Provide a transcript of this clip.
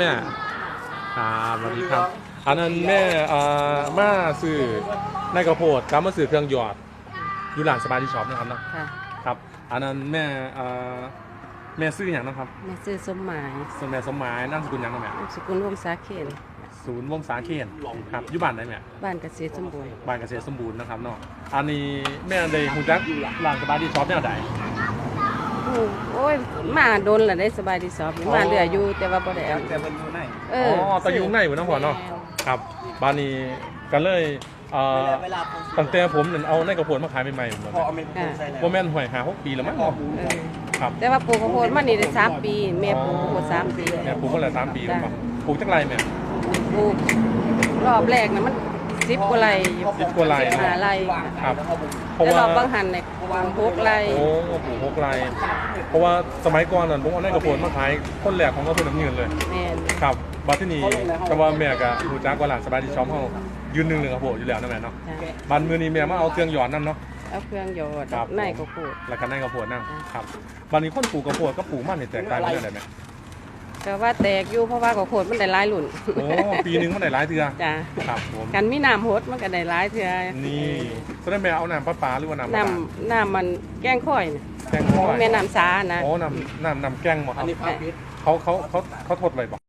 แม่ครับสวัสดีครับ อันนั้นแม่เอ่อมาซื้อในกระโพดครับมาซื้อเครื่องหยอดอยู่ร้านสบายดีช็อปนะครับเนาะค่ะครับ อันนั้นแม่เอ่อแม่ซื้ออย่างนะครับแม่ซื้อสมหมายส่วนแม่สมหมายนามสกุลหยังนะแม่นามสกุลวงศาเขนศูนย์วงศาเขนครับอยู่บ้านไหนแม่บ้านเกษตรสมบูรณ์บ้านเกษตรสมบูรณ์นะครับเนาะอันนี้แม่ได้ฮู้จักร้านสบายดีช็อปแนวใดอู้โอ้ยมาโดนละได้สบายดีสอบมาเหลืออยู่แต่ว่าบ่ได้เอาแต่มันอยู่ไหนเออ๋ออตะยุงในอยู่น้ำหัวเนาะครับบ้านนี้ก็เลยเอ่อเวลาตั้งแต่ผมนั่นเอาในกระโพดมาขายใหม่ๆหมดพอเอาเมนูใส่แล้วโมแม่นหวยหาหกปีแล้วมั้งเนาะเออครับแต่ว่าปลูกข้าวโพดมานี่ได้สามปีแม่ปลูกข้าวโพดสามปีแม่ปลูกมาแล้วสามปีแล้วครับปลูกจักไรแม่ปลูกรอบแรกน่ะมัน สิบกว่าไร่อยู่สิบกว่าไร่ สิบห้าไร่ครับ เพราะแต่ว่ารอบบางหันเนี่ยปลูกหกไร่โอ้ปลูกหกไรเพราะว่าสมัยก่อนน่ะผมเอาในกระโพดมาขายคนแรกของกระโพดน้ำเงินเลย แม่นครับบัดที่นี่แต่ว่าแม่ก็รู้จักว่าหลานสบายดีช็อปเฮายืนหนึ่งหนึ่งกระโพดอยู่แล้วนะแม่เนาะจ้ะบันมือนี้แม่มาเอาเครื่องหยอดนั่นเนาะ เอาเครื่องหยอดครับ ในข้าวโพดแล้วก็ในกระโพดนั่นครับบันนี้คนปลูกกระโพดก็ปลูกมันนี่แตกต่างกันยังไงแม่ ก็ว่าแตกอยู่เพราะว่าข้าวโพดมันได้หลายรุ่นโอ้ปีหนึงมันได้หลายเทื่อจ้ะครับผมกันมีน้ำหดมันก็ได้หลายเทื่อนี่แสดงแม่เอาน้ำประปาหรือว่าน้ำประน้ปาำน้ำมันแกงข้อยน่ะแกงข้อยแม่น้ำสานะ โอ้น้ำน้ำน้ำแกงบ่คอัรันบนี้พาปิดเขาเขาเขาเขาทดไว้บ่